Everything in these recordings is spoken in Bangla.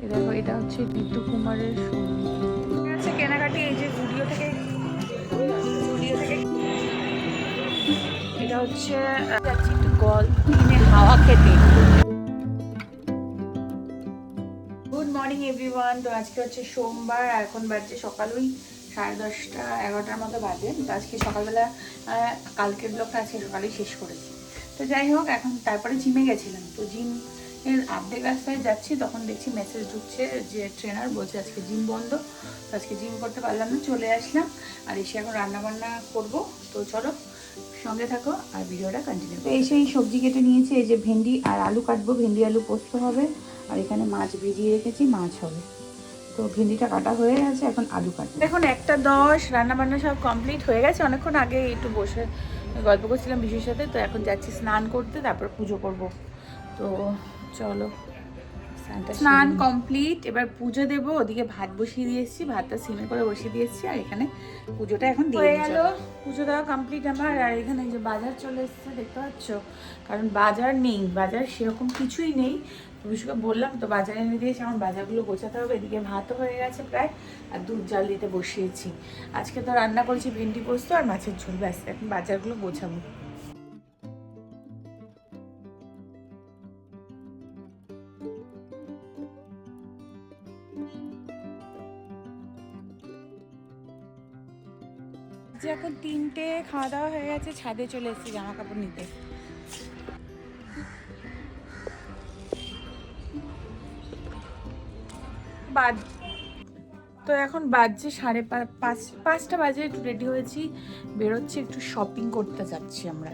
দেখো, এটা হচ্ছে ঋতু কুমারের। আছে কেনাকাটি, এই যে জুডিও থেকে এটা হচ্ছে একটু গল কিনে হাওয়া খেতে। গুড মর্নিং এভরিওয়ান তো আজকে হচ্ছে সোমবার, এখন বাজছে সকাল ওই সাড়ে দশটা, এগারোটার মতো বাজে। তো আজকে সকালবেলা কালকের ব্লগটা আজকে সকালেই শেষ করেছি। তো যাই হোক, এখন তারপরে জিমে গেছিলাম। তো জিম এর আর্ধেক রাস্তায় যাচ্ছি তখন দেখছি মেসেজ ঢুকছে যে ট্রেনার বলছে আজকে জিম বন্ধ তো আজকে জিম করতে পারলাম না চলে আসলাম। আর এসে এখন রান্না বান্না করব। তো চলো সঙ্গে থাকো আর ভিডিওটা কন্টিনিউ তো এসে এই সবজি কেটে নিয়েছি এই যে ভেন্ডি আর আলু কাটবো ভেন্ডি আলু পোস্ত হবে আর এখানে মাছ ভিজিয়ে রেখেছি মাছ হবে। তো ভেন্ডিটা কাটা হয়ে গেছে এখন আলু কাটবো। দেখুন একটা দশ রান্না বান্না সব কমপ্লিট হয়ে গেছে। অনেকক্ষণ আগে একটু বসে গল্প করছিলাম বিশুর সাথে তো এখন যাচ্ছি স্নান করতে তারপর পুজো করব। তো চলো। স্নান কমপ্লিট এবার পুজো দেবো ওদিকে ভাত বসিয়ে দিয়েছি ভাতটা সিমে করে বসিয়ে দিয়েছি আর এখানে পুজোটা এখন দিয়ে গেল। পুজো দেওয়া কমপ্লিট আমার আর এখানে যে বাজার চলে এসেছে দেখতে পাচ্ছ? কারণ বাজার নেই বাজার সেরকম কিছুই নেই। বিশুকে বললাম তো বাজারে এনে দিয়েছি এখন বাজারগুলো গোছাতে হবে এদিকে ভাতও হয়ে গেছে প্রায় আর দুধ জাল দিতে বসিয়েছি। আজকে তো রান্না করেছি ভেন্ডি পোস্ত আর মাছের ঝোল ব্যাস এখন বাজারগুলো গোছাবো। যে এখন তিনটে খাওয়া দাওয়া হয়ে গেছে, ছাদে চলে এসেছি জামা কাপড় নিতে। বাদ তো এখন বাজছে সাড়ে পাঁচ পাঁচটা বাজে, একটু রেডি হয়েছি। বেরোচ্ছি, একটু শপিং করতে যাচ্ছি আমরা।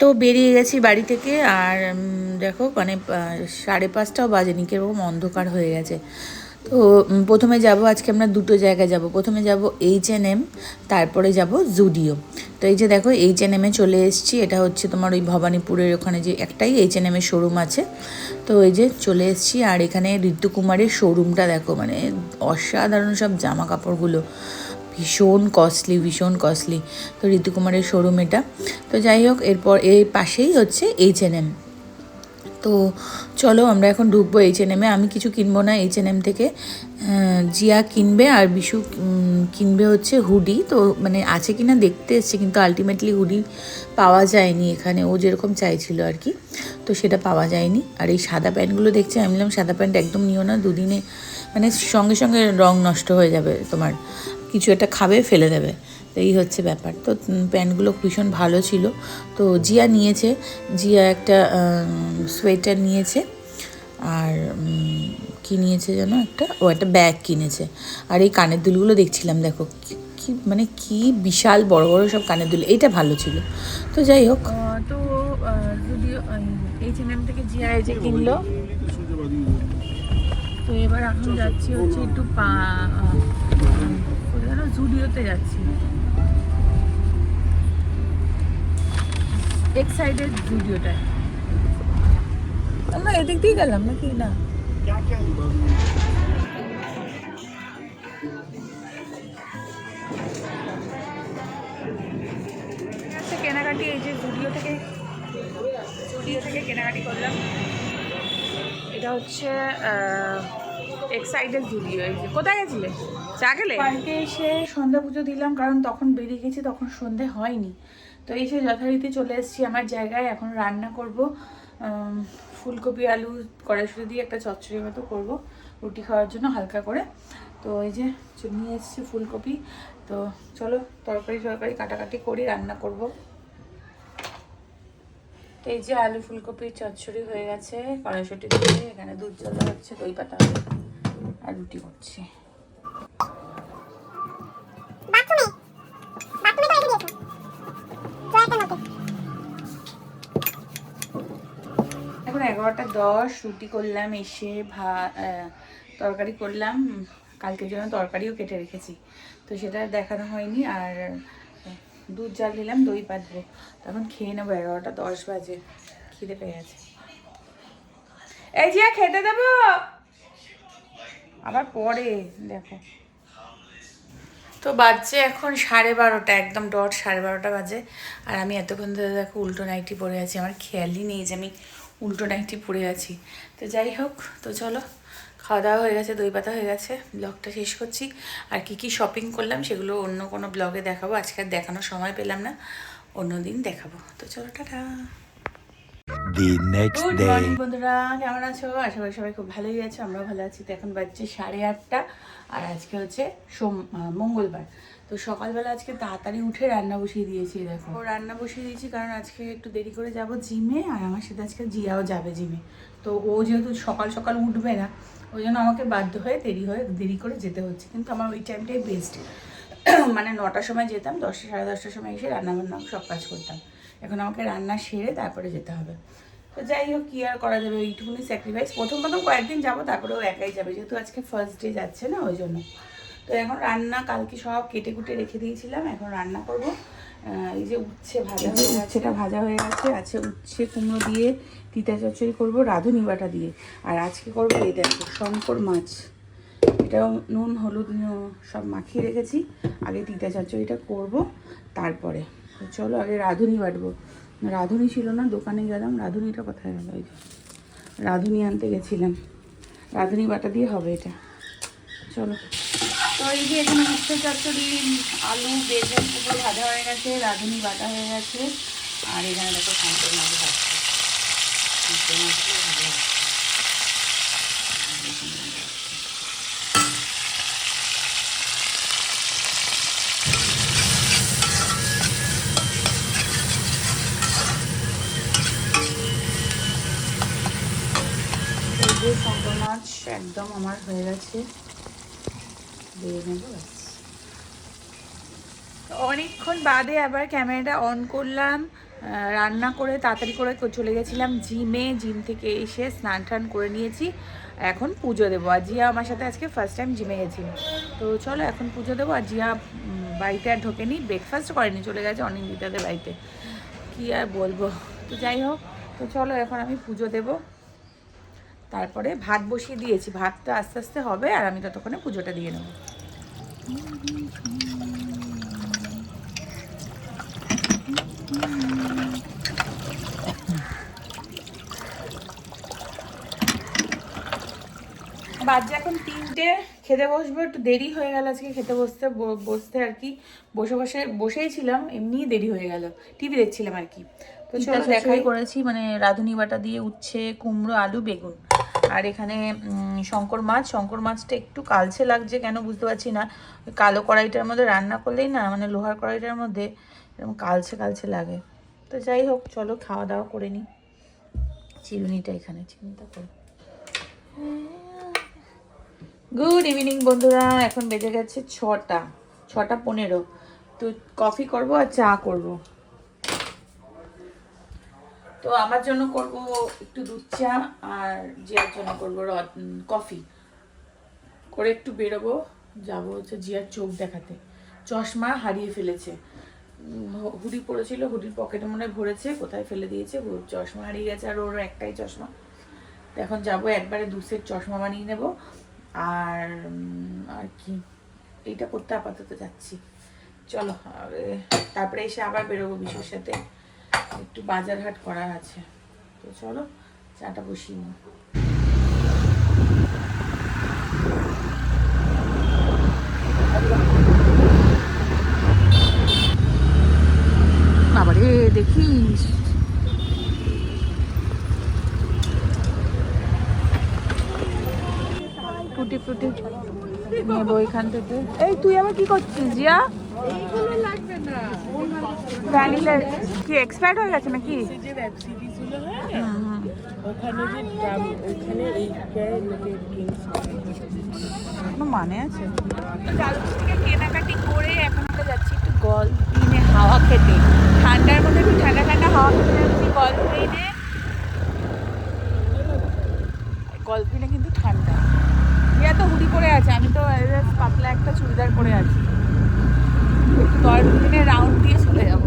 তো বেরিয়ে গেছি বাড়ি থেকে, আর দেখো মানে সাড়ে পাঁচটাও বাজেনি কীরকম অন্ধকার হয়ে গেছে। তো প্রথমে যাব, আজকে আমরা দুটো জায়গায় যাব। প্রথমে যাব এইচ এন এম তারপরে যাব জুডিও তো এই যে দেখো এইচ এন এমে চলে এসেছি। এটা হচ্ছে তোমার ওই ভবানীপুরের ওখানে যে একটাই এইচ এন এমের শোরুম আছে। তো এই যে চলে এসেছি, আর এখানে ঋতুকুমারের শোরুমটা দেখো মানে অসাধারণ সব জামা কাপড়গুলো ভীষণ কস্টলি ভীষণ কস্টলি তো ঋতুকুমারের শোরুম এটা। তো যাই হোক, এরপর এর পাশেই হচ্ছে এইচ এন এম তো চলো আমরা এখন ঢুকবো এইচ এন এমে আমি কিছু কিনবো না এইচ এন এম থেকে জিয়া কিনবে আর বিশু কিনবে হচ্ছে হুডি। তো মানে আছে কি না দেখতে এসছে, কিন্তু আলটিমেটলি হুডি পাওয়া যায়নি এখানে। ও যেরকম চাইছিল আর কি, তো সেটা পাওয়া যায়নি। আর এই সাদা প্যান্টগুলো দেখছি, আমি বললাম সাদা প্যান্ট একদম নিও না, দুদিনে মানে সঙ্গে সঙ্গে রং নষ্ট হয়ে যাবে তোমার। কিছু একটা খাবে, ফেলে দেবে। এই হচ্ছে ব্যাপার। তো প্যান্টগুলো ভীষণ ভালো ছিল। তো জিয়া নিয়েছে। জিয়া একটা সোয়েটার নিয়েছে। আর কি নিয়েছে যেন একটা? ও একটা ব্যাগ কিনেছে। আর এই কানের দুলগুলো দেখছিলাম, দেখো। কি- মানে কি বিশাল বড় বড় সব কানের দুল। এইটা ভালো ছিল। তো যাই হোক। তো যদিও এইচ এম থেকে জিয়া এই যে কিনলো। তো এবার এখন যাচ্ছি হচ্ছে একটু পা জুডিওতে যাচ্ছি। এক সাইডের জুডিওটায় আমরা এদিক দিয়ে গেলাম নাকি? না। আচ্ছা কেনাকাটি এই যে জুডিও থেকে জুডিও থেকে কেনাকাটি করলাম। এটা হচ্ছে জুডিও এই যে। কোথায় গেছিলে? চা গেলে পার্কে এসে সন্ধ্যা পুজো দিলাম কারণ তখন বেরিয়ে গেছি তখন সন্ধে হয়নি। তো এসে যথারীতি চলে এসেছি আমার জায়গায়, এখন রান্না করব। ফুলকপি, আলু, কড়াইশুটি দিয়ে একটা চচ্চড়ি মতো করব রুটি খাওয়ার জন্য হালকা করে। তো এই যে নিয়ে এসেছি ফুলকপি। তো চলো তরকারি তরকারি কাটাকাটি করি রান্না করব। তো এই যে আলু ফুলকপির চচ্চড়ি হয়ে গেছে, কড়াইশুটি দিয়ে এখানে দুধ জ্বালা হচ্ছে, দই পাতা আর রুটি করছি। এগারোটা দশ, রুটি করলাম, এসে ভাত তরকারি করলাম। কালকের জন্য তরকারিও কেটে রেখেছি। তো সেটা দেখানো হয়নি আর দুধ জাল দিলাম, দই পাতবো। তখন খেয়ে নেব, এগারোটা দশ বাজে। খিদে পেয়ে গেছে। এই যে খেতে দেবো? আবার পরে, দেখো। তো বাজছে এখন সাড়ে বারোটা, একদম ডট সাড়ে বারোটা বাজে। আর আমি এতক্ষণ ধরে দেখো উল্টো নাইটি পরে আছি, আমার খেয়ালই নেই যে আমি উল্টো নাইটি পড়ে আছি। তো যাই হোক তো চলো খাওয়া দাওয়া হয়ে গেছে দই পাতা হয়ে গেছে ব্লগটা শেষ করছি। আর কি কি শপিং করলাম সেগুলো অন্য কোনো ব্লগে দেখাবো। আজকে আর দেখানোর সময় পেলাম না অন্য দিন দেখাবো। তো চলো টাটা। বন্ধুরা কেমন আছো? আশা করি সবাই খুব ভালোই আছো আমরাও ভালো আছি। তো এখন বাজছে সাড়ে আটটা আর আজকে হচ্ছে সোম মঙ্গলবার। তো সকালবেলা আজকে তাড়াতাড়ি উঠে রান্না বসিয়ে দিয়েছি দেখো। ও, রান্না বসিয়ে দিয়েছি কারণ আজকে একটু দেরি করে যাব জিমে আর আমার সাথে আজকে জিয়াও যাবে জিমে। তো ও যেহেতু সকাল সকাল উঠবে না, ওই জন্য আমাকে বাধ্য হয়ে দেরি হয়ে দেরি করে যেতে হচ্ছে। কিন্তু আমার ওই টাইমটাই বেস্ট মানে নটার সময় যেতাম, দশটা সাড়ে দশটার সময় এসে রান্না বান্না সব কাজ করতাম। এখন আমাকে রান্না সেরে তারপরে যেতে হবে। তো যাই হোক, কী আর করা যাবে? এইটুকুনি স্যাক্রিফাইস প্রথম প্রথম কয়েকদিন যাব, তারপরে ও একাই যাবে। যেহেতু আজকে ফার্স্ট ডে যাচ্ছে না, ওই জন্য। তো এখন রান্না কালকে সব কেটে কুটে রেখে দিয়েছিলাম এখন রান্না করব। এই যে উচ্ছে ভাজা হয়ে উচ্ছেটা ভাজা হয়ে গেছে আছে উচ্ছে কুমড়ো দিয়ে তিতা চচ্চড়ি করব রাঁধুনি বাটা দিয়ে। আর আজকে করব এই দেখো শঙ্কর মাছ। এটাও নুন হলুদ সব মাখিয়ে রেখেছি। আগে তিতা চচ্চড়িটা করব তারপরে। চলো আগে রাঁধুনি বাটবো। রাঁধুনি ছিল না দোকানে গেলাম রাঁধুনিটা কোথায় গেল ওই রাঁধুনি আনতে গেছিলাম। রাঁধুনি বাটা দিয়ে হবে এটা। চলো। তো এই যে এখানে উচ্ছে চচ্চড়ি, আলু, বেগুন পুরো ভাজা হয়ে গেছে, রাঁধুনি বাটা হয়ে গেছে, আর এখানে দেখো শঙ্কর মাছ ভাজছে। ভাজা হচ্ছে যে মাছ একদম আমার হয়ে গেছে। দিয়ে অনেকক্ষণ বাদে আবার ক্যামেরাটা অন করলাম রান্না করে তাড়াতাড়ি করে চলে গেছিলাম জিমে, জিম থেকে এসে স্নান টান করে নিয়েছি। এখন পুজো দেবো। আর জিয়া আমার সাথে আজকে ফার্স্ট টাইম জিমে গেছিল তো চলো এখন পুজো দেবো। আর জিয়া বাড়িতে আর ঢোকেনি ব্রেকফাস্ট করেনি, চলে গেছে অনিন্দিতাদের বাড়িতে। কি আর বলব? তো যাই হোক, তো চলো এখন আমি পুজো দেবো। তারপরে ভাত বসিয়ে দিয়েছি। ভাতটা আস্তে আস্তে হবে আর আমি ততক্ষণে পুজোটা দিয়ে নেব। বাজে এখন তিনটে খেতে বসবো একটু দেরি হয়ে গেল আজকে খেতে বসতে বসতে আর কি। বসে বসে বসেই ছিলাম এমনিই দেরি হয়ে গেল। টিভি দেখছিলাম আর কি। তো চলো দেখাই। করেছি মানে রাঁধুনি বাটা দিয়ে উচ্ছে কুমড়ো আলু বেগুন। আর এখানে শঙ্কর মাছ, শঙ্কর মাছটা একটু কালছে লাগছে কেন বুঝতে পারছি না। কালো কড়াইটার মধ্যে রান্না করলেই না মানে লোহার কড়াইটার মধ্যে এরকম কালছে কালছে লাগে। তো যাই হোক, চলো খাওয়া দাওয়া করে নিই চিরুনিটা এখানে, চিরুনিটা করে। গুড ইভিনিং বন্ধুরা, এখন বেজে গেছে ছটা ছটা পনেরো। তো কফি করব আর চা করব। তো আমার জন্য করব একটু দুধ চা আর জিয়ার জন্য করব কফি। করে একটু বেরোবো, যাব হচ্ছে জিয়ার চোখ দেখাতে। চশমা হারিয়ে ফেলেছে। হুডি পড়েছিল, হুডির পকেটে মনে ভরেছে, কোথায় ফেলে দিয়েছে চশমা হারিয়ে গেছে আর ওর একটাই চশমা। এখন যাব, একবারে দু সেট চশমা বানিয়ে নেব। আর আর কি, এইটা করতে আপাতত যাচ্ছি। চলো তারপরে এসে আবার বেরোবো বিশুর সাথে। একটু বাজার হাট করার আছে। তো চলো চাটা বসিয়ে নিই। বাবারে দেখিস? ফুটি ফুটি। নেব এখান থেকে। এই তুই আবার কি করছিস জিয়া? ভ্যানিলা কি এক্সপায়ার্ড হয়ে গেছে নাকি? যে ওয়েব হয়। ওখানে যে ড্রাম ওখানে এইটার কোনো মানে আছে? থেকে কেনাকাটি করে এখন আমরা যাচ্ছি একটু গলফিনে হাওয়া খেতে। ঠান্ডার মধ্যে একটু ঠান্ডা ঠান্ডা হাওয়া খেতে যাচ্ছি গলফিনে গলফিনে কিন্তু ঠান্ডা। ইয়া তো হুডি পরে আছে আমি তো পাতলা একটা চুড়িদার পরে আছি। গলফিনে রাউন্ড দিয়ে চলে যাব।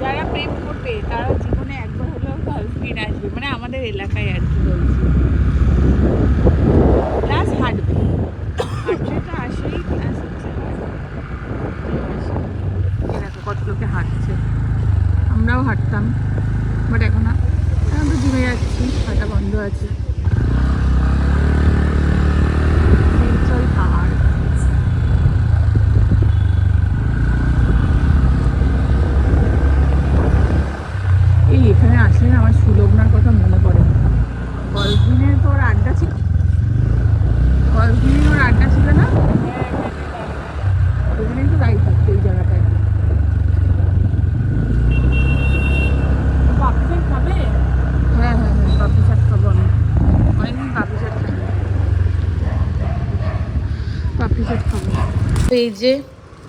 যারা প্রেম করবে, তারা জীবনে একবার হলেও গার্লফ্রেন্ড আসবে। মানে আমাদের এলাকায় আর কি বলছি প্লাস হাঁটবে হাঁটলে তো আসেই প্লাস হচ্ছে হাঁটবে। এই দেখো কত লোকে হাঁটছে বাট এখন না এখন তো জিমে যাচ্ছি হাঁটা বন্ধ আছে চল পাহাড় এই এখানে আসলে না আমার সুলগ্নার কথা মনে পড়ে কয়েকদিনের তোর আড্ডা ছিল কয়েকদিনের ওর আড্ডা ছিল না ওখানে একটু গাড়ি থাকতো এই জায়গাটায় পাপড়ি খাবে হ্যাঁ হ্যাঁ হ্যাঁ পাপড়ি চাট খাব আমি অনেকদিন পাপড়ি চাট খাই পাপড়ি চাট খাব এই যে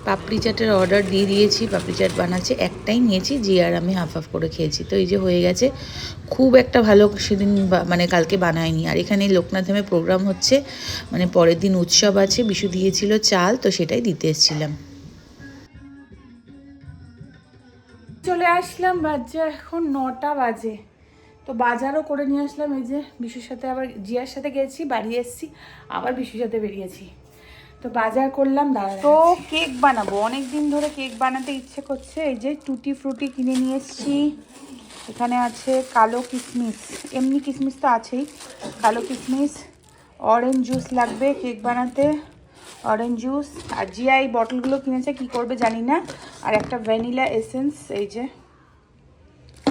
পাপড়ি চাটের অর্ডার দিয়ে দিয়েছি, পাপড়ি চাট বানাচ্ছে, একটাই নিয়েছি জি আর আমি হাফ হাফ করে খেয়েছি। তো এই যে হয়ে গেছে, খুব একটা ভালো সেদিন মানে কালকে বানায়নি আর এখানে লোকনাথ ধামে প্রোগ্রাম হচ্ছে মানে পরের দিন উৎসব আছে, বিশু দিয়েছিল চাল, তো সেটাই দিতে এসেছিলাম। চলে আসলাম বাজে এখন নটা বাজে। তো বাজারও করে নিয়ে আসলাম, এই যে বিশুর সাথে আবার জিয়ার সাথে গেছি, বাড়ি এসেছি, আবার বিশুর সাথে বেরিয়েছি। তো বাজার করলাম দাঁড়া তো কেক বানাবো। অনেক দিন ধরে কেক বানাতে ইচ্ছে করছে। এই যে টুটি ফ্রুটি কিনে নিয়ে এসেছি। এখানে আছে কালো কিশমিশ এমনি কিশমিশ তো আছেই। কালো কিশমিশ অরেঞ্জ জুস লাগবে কেক বানাতে। অরেঞ্জ জুস আর জিয়া এই বটলগুলো কিনেছে কি করবে জানি না। আর একটা ভ্যানিলা এসেন্স এই যে।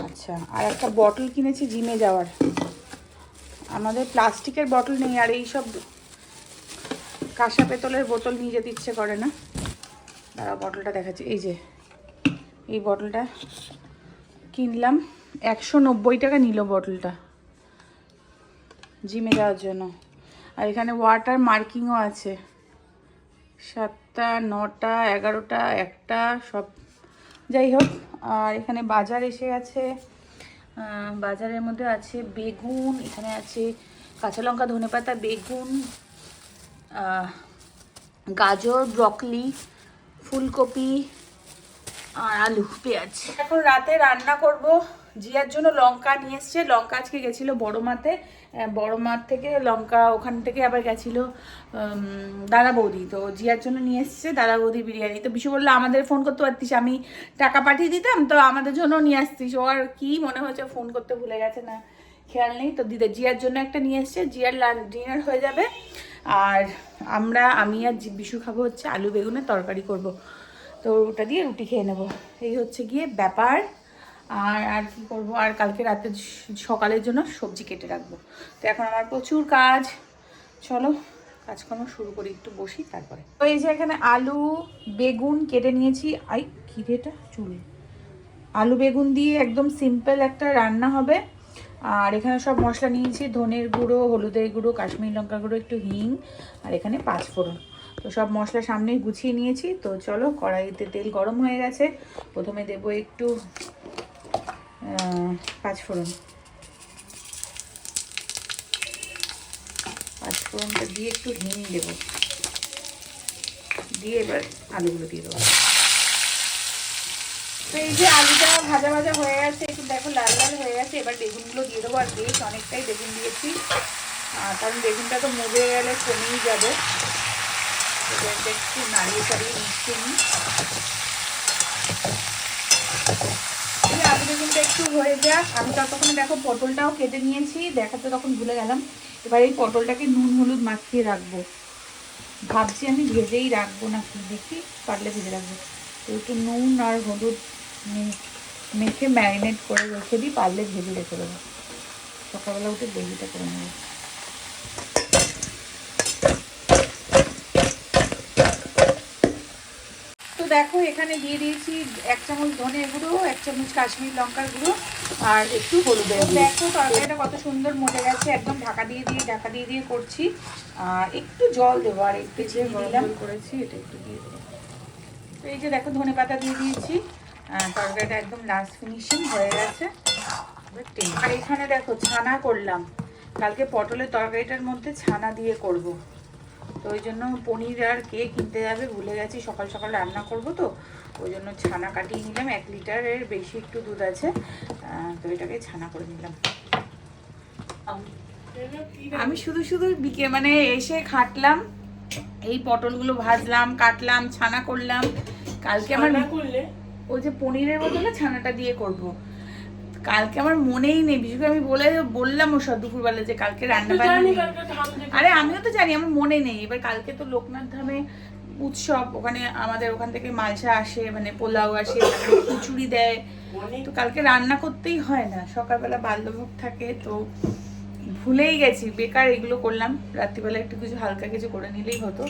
আচ্ছা আর একটা বটল কিনেছি জিমে যাওয়ার। আমাদের প্লাস্টিকের বটল নেই আর এই সব কাঁসা পেতলের বোতল নিয়ে যেতে ইচ্ছে করে না। দাঁড়া বটলটা দেখাচ্ছি। এই যে এই বটলটা কিনলাম। একশো নব্বই টাকা নিল বটলটা জিমে যাওয়ার জন্য। আর এখানে ওয়াটার মার্কিংও আছে। সাতটা নটা এগারোটা একটা সব। যাই হোক আর এখানে বাজার এসে গেছে। বাজারের মধ্যে আছে বেগুন এখানে আছে কাঁচা লঙ্কা ধনেপাতা বেগুন আহ, গাজর ব্রকলি ফুলকপি আর আলু, পেঁয়াজ। এখন রাতে রান্না করব। জিয়ার জন্য লঙ্কা নিয়ে এসছে। লঙ্কা আজকে গেছিল বড় মাতে বড় মাঠ থেকে লঙ্কা ওখান থেকে আবার গেছিল দাদা বৌদি। তো জিয়ার জন্য নিয়ে এসছে দাদা বৌদি বিরিয়ানি। তো বিশু বলল, আমাদের ফোন করতে পারতিস, আমি টাকা পাঠিয়ে দিতাম, তো আমাদের জন্য নিয়ে আসতিস। ও আর কী মনে হচ্ছে ফোন করতে ভুলে গেছে না, খেয়াল নেই। তো দিদা, জিয়ার জন্য একটা নিয়ে এসছে। জিয়ার লাঞ্চ ডিনার হয়ে যাবে। আর আমরা, আমি আর বিশু খাব হচ্ছে আলু বেগুনের তরকারি করব। তো ওটা দিয়ে রুটি খেয়ে নেব। এই হচ্ছে গিয়ে ব্যাপার। আর আর কি করব? আর কালকে রাতে সকালের জন্য সবজি কেটে রাখব। তো এখন আমার প্রচুর কাজ। চলো, কাজকর্ম শুরু করি, একটু বসি, তারপরে। তো এই যে এখানে আলু, বেগুন কেটে নিয়েছি। আই, কি রে চুল। আলু বেগুন দিয়ে একদম সিম্পল একটা রান্না হবে। আর এখানে সব মশলা নিয়েছি ধনের গুঁড়ো হলুদের গুঁড়ো কাশ্মীর লঙ্কা গুঁড়ো একটু হিং আর এখানে পাঁচ ফোড়ন। তো সব মশলা সামনেই গুছিয়ে নিয়েছি। তো চলো কড়াইতে তেল গরম হয়ে গেছে। প্রথমে দেবো একটু আহ, পাঁচ ফোড়ন। পাঁচ ফোড়নটা দিয়ে একটু হিং দেবো। দিয়ে এবার আলুগুলো দিয়ে দেবো। তো এই যে আলুটা ভাজা ভাজা হয়ে গেছে, একটু দেখো লাল লাল হয়ে গেছে, এবার বেগুনগুলো দিয়ে দেবো অনেকটাই বেগুন দিয়েছি। কারণ বেগুনটা তো মুড়ে গেলে যাবে। নাড়িয়ে এই আলু বেগুনটা একটু হয়ে যাক। আমি ততক্ষণে দেখো পটলটাও কেটে নিয়েছি, দেখাতে তখন ভুলে গেলাম। এবার এই পটলটাকে নুন হলুদ মাখিয়ে রাখব। ভাবছি আমি ভেজেই রাখব না কি দেখি পারলে ভেজে রাখব। একটু নুন আর হলুদ মেখে ম্যারিনেট করে রেখে দিই পারলে ভেজে রেখে দেবো। সকালবেলা উঠে বেজিটা করে নেব। তো দেখো এখানে দিয়ে দিয়েছি এক চামচ ধনে গুঁড়ো এক চামচ কাশ্মীর লঙ্কার গুঁড়ো আর একটু হলুদের গুঁড়ো। দেখো তরকারিটা কত সুন্দর মজে গেছে। একদম ঢাকা দিয়ে দিয়ে ঢাকা দিয়ে দিয়ে করছি। আর একটু জল দেবো আর একটু যে দিলাম। করেছি এটা একটু দিয়ে দেবো। তো এই যে দেখো ধনে পাতা দিয়ে দিয়েছি। তরকারিটা একদম লাস্ট ফিনিশিং হয়ে গেছে। আর এখানে দেখো, ছানা করলাম। কালকে পটলের তরকারিটার মধ্যে ছানা দিয়ে করব। তো ওই জন্য পনির আর কে কিনতে যাবে, ভুলে গেছি, সকাল সকাল রান্না করব তো। ওই জন্য ছানা কাটিয়ে নিলাম, এক লিটারের বেশি একটু দুধ আছে। তো এটাকে ছানা করে নিলাম। আমি শুধু শুধু বিকে মানে এসে খাটলাম, এই পটলগুলো ভাজলাম, কাটলাম, ছানা করলাম। কালকে আমার করলে ওই যে পনিরের বদলে ছানাটা দিয়ে করব। কালকে আমার মনেই নেই বিশেষ করে আমি বলে বললাম ও সব দুপুরবেলা যে কালকে রান্না বান্না আরে আমিও তো জানি আমার মনে নেই। এবার কালকে তো লোকনাথ ধামে উৎসব ওখানে আমাদের ওখান থেকে মালসা আসে মানে পোলাও আসে খিচুড়ি দেয়। তো কালকে রান্না করতেই হয় না সকালবেলা বাল্যভোগ থাকে তো ভুলেই গেছি বেকার এগুলো করলাম রাত্রিবেলা একটু কিছু হালকা কিছু করে নিলেই হতো।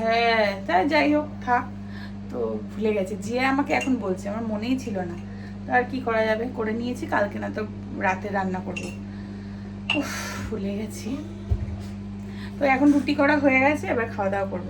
হ্যাঁ তাই যাই হোক থাক। তো ভুলে গেছে। যে আমাকে এখন বলছে, আমার মনেই ছিল না। তো আর কি করা যাবে? করে নিয়েছি, কালকে না তো রাতে রান্না করব। উফ, ভুলে গেছি। তো এখন রুটি করা হয়ে গেছে, এবার খাওয়া দাওয়া করব।